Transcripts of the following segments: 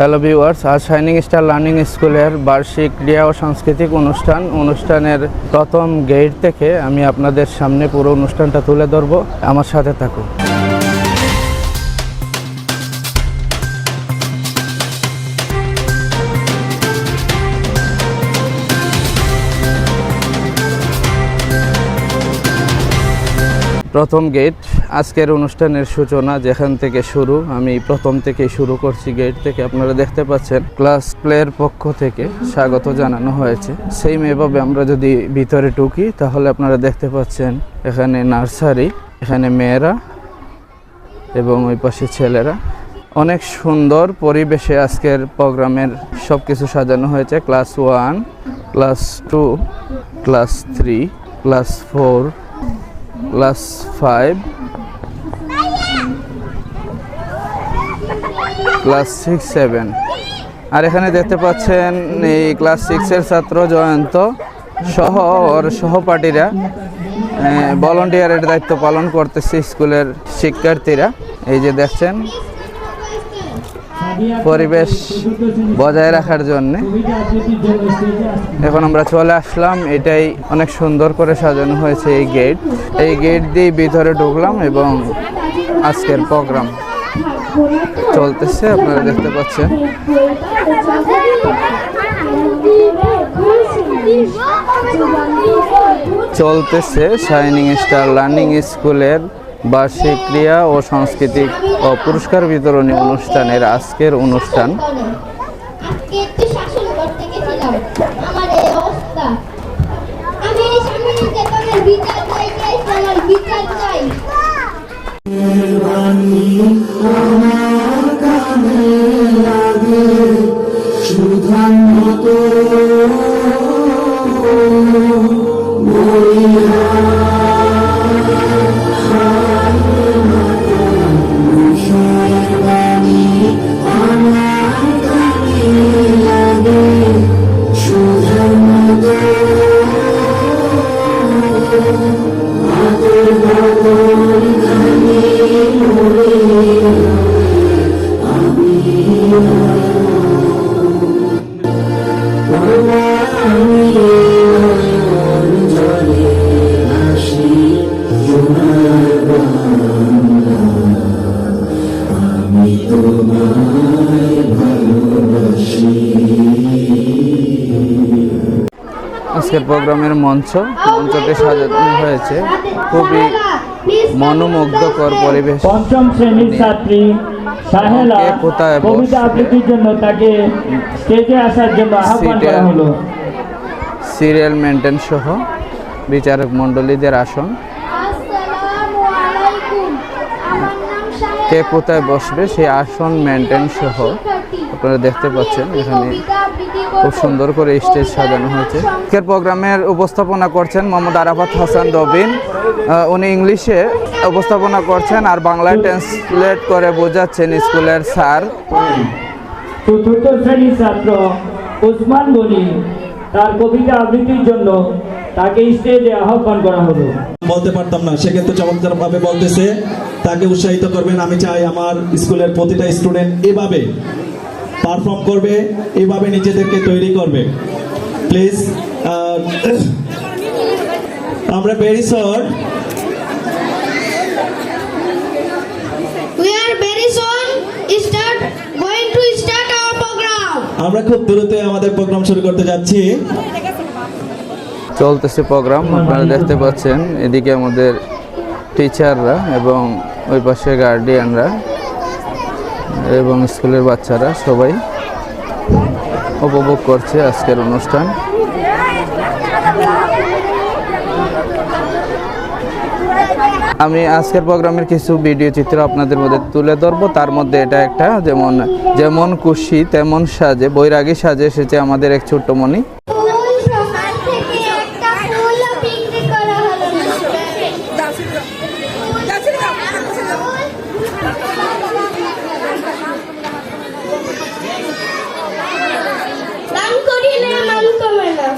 Hello viewers আজ shining star learning স্কুলের বার্ষিক ক্রীড়া ও সাংস্কৃতিক অনুষ্ঠান। অনুষ্ঠানের প্রথম গেট থেকে আমি আপনাদের সামনে পুরো অনুষ্ঠানটা তুলে ধরবো। আমার সাথে থাকুন। প্রথম গেট আজকের অনুষ্ঠানের সূচনা যেখান থেকে শুরু, আমি প্রথম থেকে শুরু করছি গেট থেকে। আপনারা দেখতে পাচ্ছেন ক্লাস প্লেয়ের পক্ষ থেকে স্বাগত জানানো হয়েছে। সেম এভাবে আমরা যদি ভিতরে ঢুকি, তাহলে আপনারা দেখতে পাচ্ছেন, এখানে নার্সারি, এখানে মেয়েরা এবং ওই পাশে ছেলেরা। অনেক সুন্দর পরিবেশে আজকের প্রোগ্রামের সব কিছু সাজানো হয়েছে। Class one class two class three class four class five class six seven আর এখানে দেখতে পাচ্ছেন এই ক্লাস সিক্সের ছাত্র জয়ন্ত সহ ওর সহপাঠীরা ভলন্টিয়ারের দায়িত্ব পালন করতেছে স্কুলের শিক্ষার্থীরা। এই যে দেখছেন পরিবেশ বজায় রাখার জন্য। এখন আমরা চলে আসলাম, এটাই অনেক সুন্দর করে সাজানো হয়েছে এই গেট। এই গেট দিয়ে ভিতরে ঢুকলাম এবং আজকের প্রোগ্রাম চলতেছে, আপনারা দেখতে পাচ্ছেন। চলতেছে শাইনিং স্টার লার্নিং স্কুলের বার্ষিক ক্রিয়া ও সাংস্কৃতিক ও পুরস্কার বিতরণী অনুষ্ঠানের আজকের অনুষ্ঠান। প্রোগ্রামের মঞ্চ মঞ্চটি সাজানো হয়েছে। খুবই মনোমুগ্ধকর পরিবেশ। পঞ্চম শ্রেণির ছাত্রী সাহেলা কোথায় কবিতা আবৃত্তির জন্য তাকে স্টেজে আসার জন্য আহ্বান করা হলো। সিরিয়াল মেনটেন সহ বিচারক মণ্ডলীদের আসন। কে কোথায় বসবে সেই আসন মেনটেন সহ আপনারা দেখতে পাচ্ছেন এখানে। খুব সুন্দর করে স্টেজ সাজানো হয়েছে। আজকের প্রোগ্রামের উপস্থাপনা করছেন মোহাম্মদ আরাফাত হাসান রবিন উনি ইংলিশে উপস্থাপনা করছেন আর বাংলায় ট্রান্সলেট করে বোঝাচ্ছেন স্কুলের স্যার। চতুর্থ শ্রেণির ছাত্র ওসমান গনি তার কবিতা আবৃত্তির জন্য তাকে স্টেজে আহ্বান করা হলো। বলতে পারতাম না সে কিন্তু চমৎকার ভাবে বলতেছে তাকে উৎসাহিত করবেন। আমি চাই আমার স্কুলের প্রতিটা স্টুডেন্ট এভাবে পারফর্ম করবে এভাবে নিজেদেরকে তৈরি করবে। প্লিজ আমরা ভেরি program. আমরা খুব দ্রুত আমাদের প্রোগ্রাম শুরু করতে যাচ্ছি। চলতেছে প্রোগ্রাম আপনারা দেখতে পাচ্ছেন এদিকে আমাদের টিচাররা এবং ওই পাশে গার্ডিয়ানরা এবং স্কুলের বাচ্চারা সবাই উপভোগ করছে আজকের অনুষ্ঠান। আমি আজকের প্রোগ্রামের কিছু ভিডিও চিত্র আপনাদের মধ্যে তুলে ধরবো। তার মধ্যে এটা একটা, যেমন যেমন খুশি, তেমন সাজে, বৈরাগী সাজে এসেছে আমাদের এক ছোট্ট মণি ফুল সকাল থেকে একটা ফুলও বিক্রি করা হলো না দান করিলে মান কমে না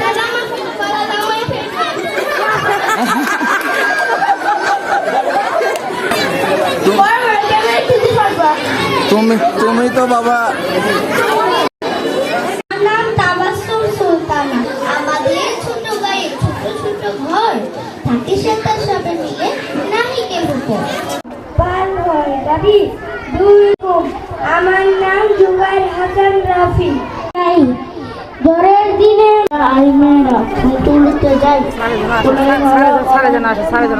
দাদা আমাকে দাদা আমাকে তুমি তুমি তো বাবা। আমার নাম তাবাসসুম আমাদের ছোট গায়ে ছোট ছোট ঘর। থাকে সে সবে মিলে নাহি কেউ পার হয় দাবি দুই গুম। আমার নাম জুবাইর হাসান রাফি। তাই জ্বরের দিনে আই মেয়েরা তুলতে যাই সারা জন আসে সারা জন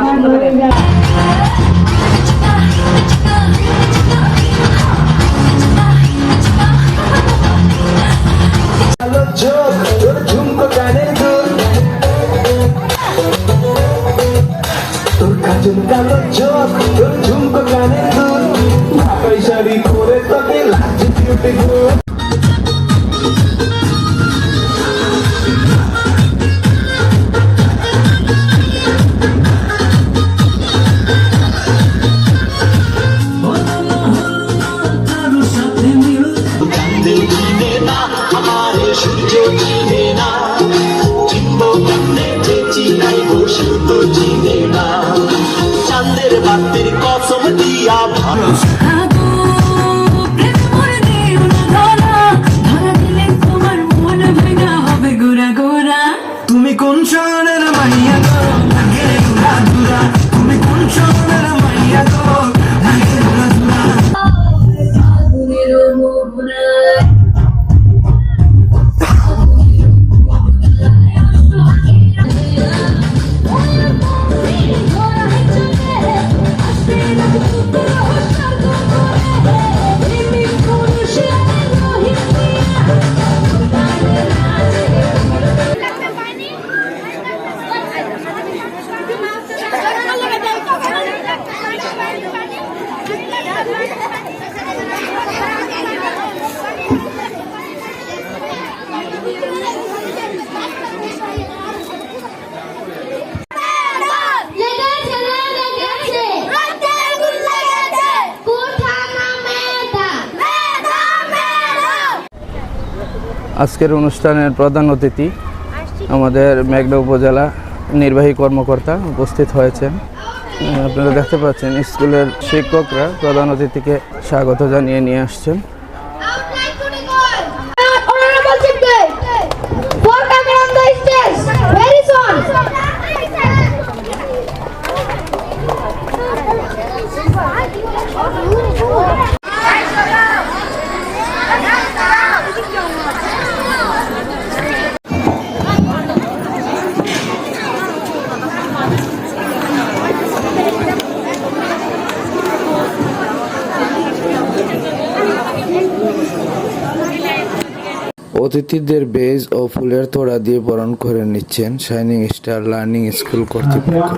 true that I'm আজকের অনুষ্ঠানের প্রধান অতিথি আমাদের মেঘনা উপজেলা নির্বাহী কর্মকর্তা উপস্থিত হয়েছেন। আপনারা দেখতে পাচ্ছেন স্কুলের শিক্ষকরা প্রধান অতিথিকে স্বাগত জানিয়ে নিয়ে আসছেন। Outline অতিথিদের বেজ ও ফুলের তোড়া দিয়ে বরণ করে নিচ্ছেন শাইনিং স্টার লার্নিং স্কুল কর্তৃপক্ষ।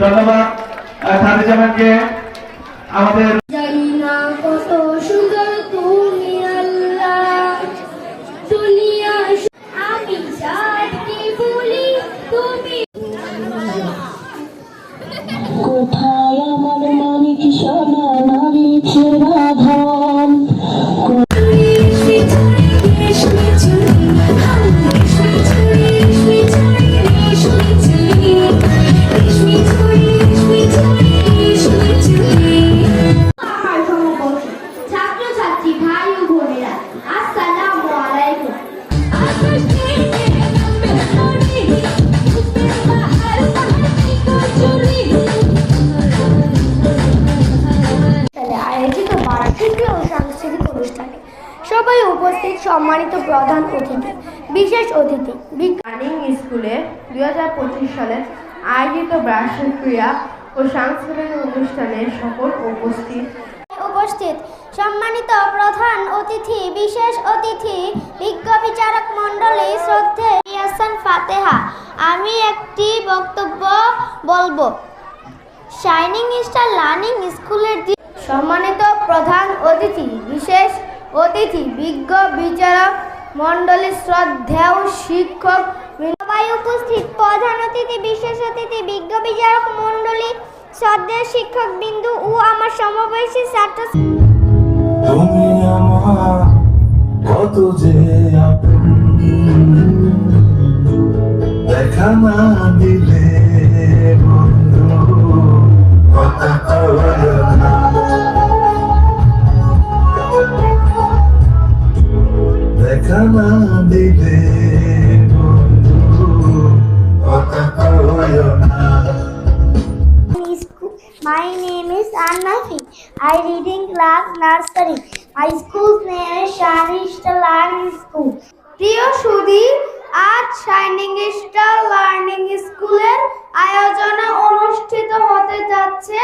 ধন্যবাদ। আমাদের জানি না কত অনুষ্ঠানে। সবাই উপস্থিত সম্মানিত প্রধান অতিথি বিশেষ অতিথি বিজ্ঞান স্কুলে দুই হাজার পঁচিশ সালে আয়োজিত বার্ষিক ক্রীড়া ও সাংস্কৃতিক অনুষ্ঠানে সকল উপস্থিত। উপস্থিত সম্মানিত প্রধান অতিথি বিশেষ অতিথি বিজ্ঞ বিচারক মণ্ডলী শ্রদ্ধে ইয়াসান ফাতেহা আমি একটি বক্তব্য বলব। শাইনিং স্টার লার্নিং স্কুলের সম্মানিত প্রধান অতিথি বিশেষ অতিথি বিজ্ঞ বিচারক মণ্ডলী শ্রদ্ধেয় শিক্ষক সবাই উপস্থিত প্রধান অতিথি বিশেষ অতিথি বিজ্ঞ বিচারক মণ্ডলী শ্রদ্ধেয় শিক্ষক বিন্দু ও আমার সমবয়সী ছাত্র তুমি আমার কত যে দেখা না দিলে বন্ধু কথা কইও না দেখা না দিলে My name is Annafi. I read in class nursery. My school's name is Shining Star Learning School. প্রিয় সুধী আজ শাইনিং স্টার লার্নিং স্কুলের আয়োজনে অনুষ্ঠিত হতে যাচ্ছে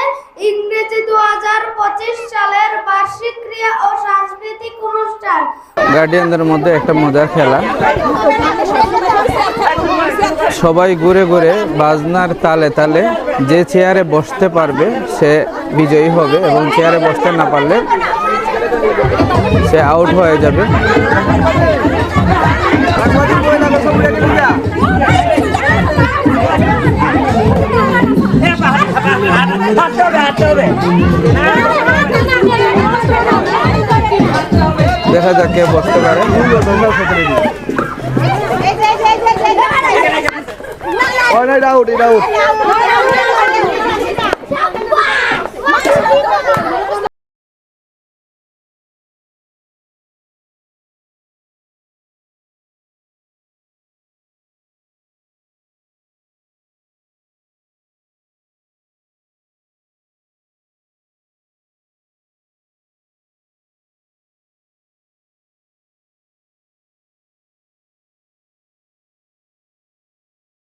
ইংরেজি দু হাজার পঁচিশ সালের বার্ষিক ক্রিয়া গার্ডিয়ানদের মধ্যে একটা মজার খেলা সবাই ঘুরে ঘুরে বাজনার তালে তালে যে চেয়ারে বসতে পারবে সে বিজয়ী হবে এবং চেয়ারে বসতে না পারলে সে আউট হয়ে যাবে দেখা যাক কে বসতে পারে ডাউট আউট